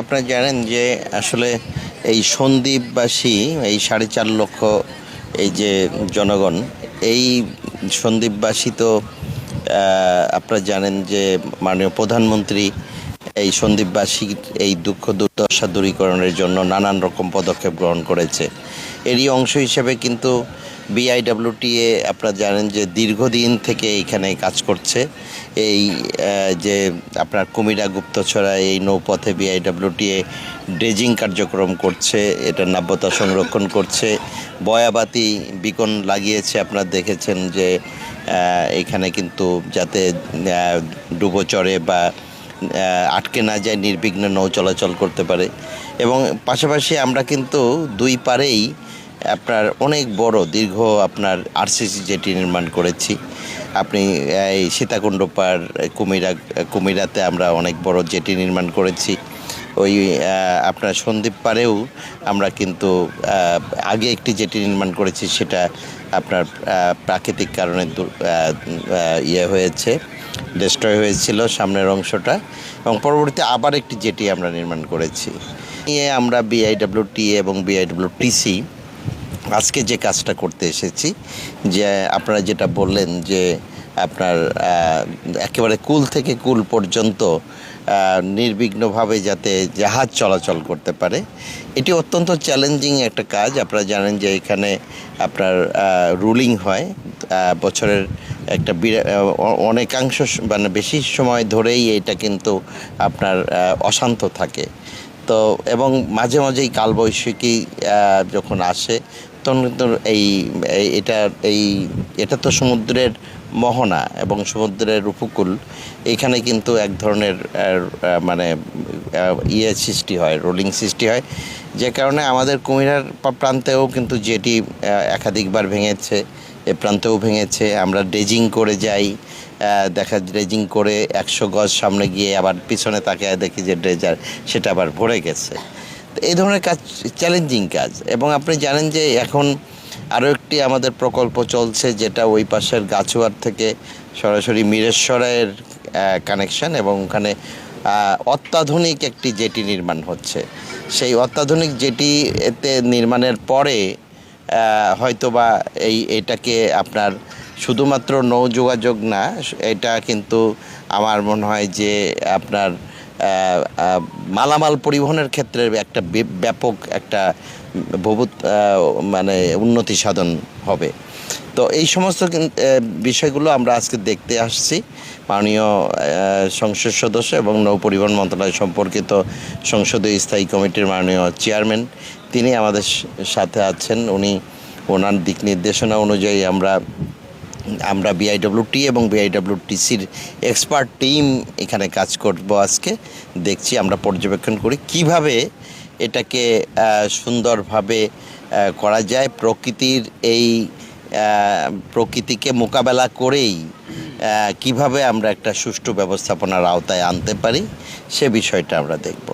আপনারা জানেন যে আসলে এই সন্দ্বীপবাসী এই সাড়ে চার লক্ষ এই যে জনগণ, এই সন্দ্বীপবাসী তো আপনারা জানেন যে মাননীয় প্রধানমন্ত্রী এই সন্দ্বীপবাসীর এই দুঃখ দুর্দশা দূরীকরণের জন্য নানান রকম পদক্ষেপ গ্রহণ করেছে। এরই অংশ হিসেবে কিন্তু বিআইডব্লিউটিএ আপনারা জানেন যে দীর্ঘদিন থেকে এখানে কাজ করছে। এই যে আপনার কুমিরা গুপ্তছড়া এই নৌপথে বিআইডব্লিউটিএ ড্রেজিং কার্যক্রম করছে এটা নাব্যতা সংরক্ষণ করছে। বয়াবাতি বিকন লাগিয়েছে আপনারা দেখেছেন যে এখানে কিন্তু যাতে আহ, ডুবো চড়ে বা আটকে না যায় নির্বিঘ্নে নৌ চলাচল করতে পারে। এবং পাশাপাশি আমরা কিন্তু দুই পারেই আপনার অনেক বড়, দীর্ঘ আপনার আরসিসি জেটি নির্মাণ করেছি। আপনি, এই সীতাকুণ্ড পার, কুমিরা, কুমিরাতে আমরা অনেক বড় জেটি নির্মাণ করেছি। ওই আপনার সন্দ্বীপ পারেও আমরা কিন্তু আগে একটি জেটি নির্মাণ করেছি সেটা আপনার প্রাকৃতিক কারণে ইয়ে হয়েছে ডিস্ট্রয় হয়েছিল সামনের অংশটা এবং পরবর্তীতে আবার একটি জেটি আমরা নির্মাণ করেছি। নিয়ে আমরা বিআইডব্লিউটি এবং বিআইডব্লিউটিসি আজকে যে কাজটা করতে এসেছি, যে আপনারা যেটা বললেন যে আপনার একেবারে কুল থেকে কুল পর্যন্ত নির্বিঘ্নভাবে যাতে জাহাজ চলাচল করতে পারে, এটি অত্যন্ত চ্যালেঞ্জিং একটা কাজ। আপনারা জানেন যে এখানে আপনার রুলিং হয় বছরের একটা অনেকাংশ মানে বেশি সময় ধরেই এটা কিন্তু আপনার অশান্ত থাকে। তো, এবং মাঝে মাঝেই কালবৈশাখী যখন আসে তখন কিন্তু এই এটা এই, এটা তো সমুদ্রের মোহনা এবং সমুদ্রের উপকূল। এখানে কিন্তু এক ধরনের মানে ইয়ে সৃষ্টি হয়, রোলিং সৃষ্টি হয়। যে কারণে আমাদের কুমিরার প্রান্তেও কিন্তু যেটি একাধিকবার ভেঙেছে, এ প্রান্তেও ভেঙেছে। আমরা ড্রেজিং করে যাই দেখা ড্রেজিং করে একশো গজ সামনে গিয়ে আবার পিছনে তাকে দেখি যে ড্রেজার সেটা আবার ভরে গেছে। এই ধরনের কাজ চ্যালেঞ্জিং কাজ। এবং আপনি জানেন যে এখন আরও একটি আমাদের প্রকল্প চলছে যেটা ওই পাশের গাছুয়ার থেকে সরাসরি মিরেশ্বরের কানেকশন এবং ওখানে অত্যাধুনিক একটি জেটি নির্মাণ হচ্ছে। সেই অত্যাধুনিক জেটি এতে নির্মাণের পরে হয়তোবা এই এটাকে আপনার শুধুমাত্র নৌ যোগাযোগ না, এটা কিন্তু আমার মনে হয় যে আপনার মালামাল পরিবহনের ক্ষেত্রে একটা ব্যাপক একটা বহুত মানে উন্নতি সাধন হবে। তো এই সমস্ত বিষয়গুলো আমরা আজকে দেখতে আসছি। মাননীয় সংসদ সদস্য এবং নৌ পরিবহন মন্ত্রণালয় সম্পর্কিত সংসদীয় স্থায়ী কমিটির মাননীয় চেয়ারম্যান, তিনি আমাদের সাথে আছেন। উনি ওনার দিক নির্দেশনা অনুযায়ী আমরা আমরা বিআইডব্লিউটি এবং বিআইডব্লিউটিসির এক্সপার্ট টিম এখানে কাজ করব আজকে। দেখছি আমরা পর্যবেক্ষণ করি কীভাবে এটাকে সুন্দরভাবে করা যায়। প্রকৃতির এই প্রকৃতিকে মোকাবেলা করেই কীভাবে আমরা একটা সুষ্ঠু ব্যবস্থাপনার আওতায় আনতে পারি, সে বিষয়টা আমরা দেখব।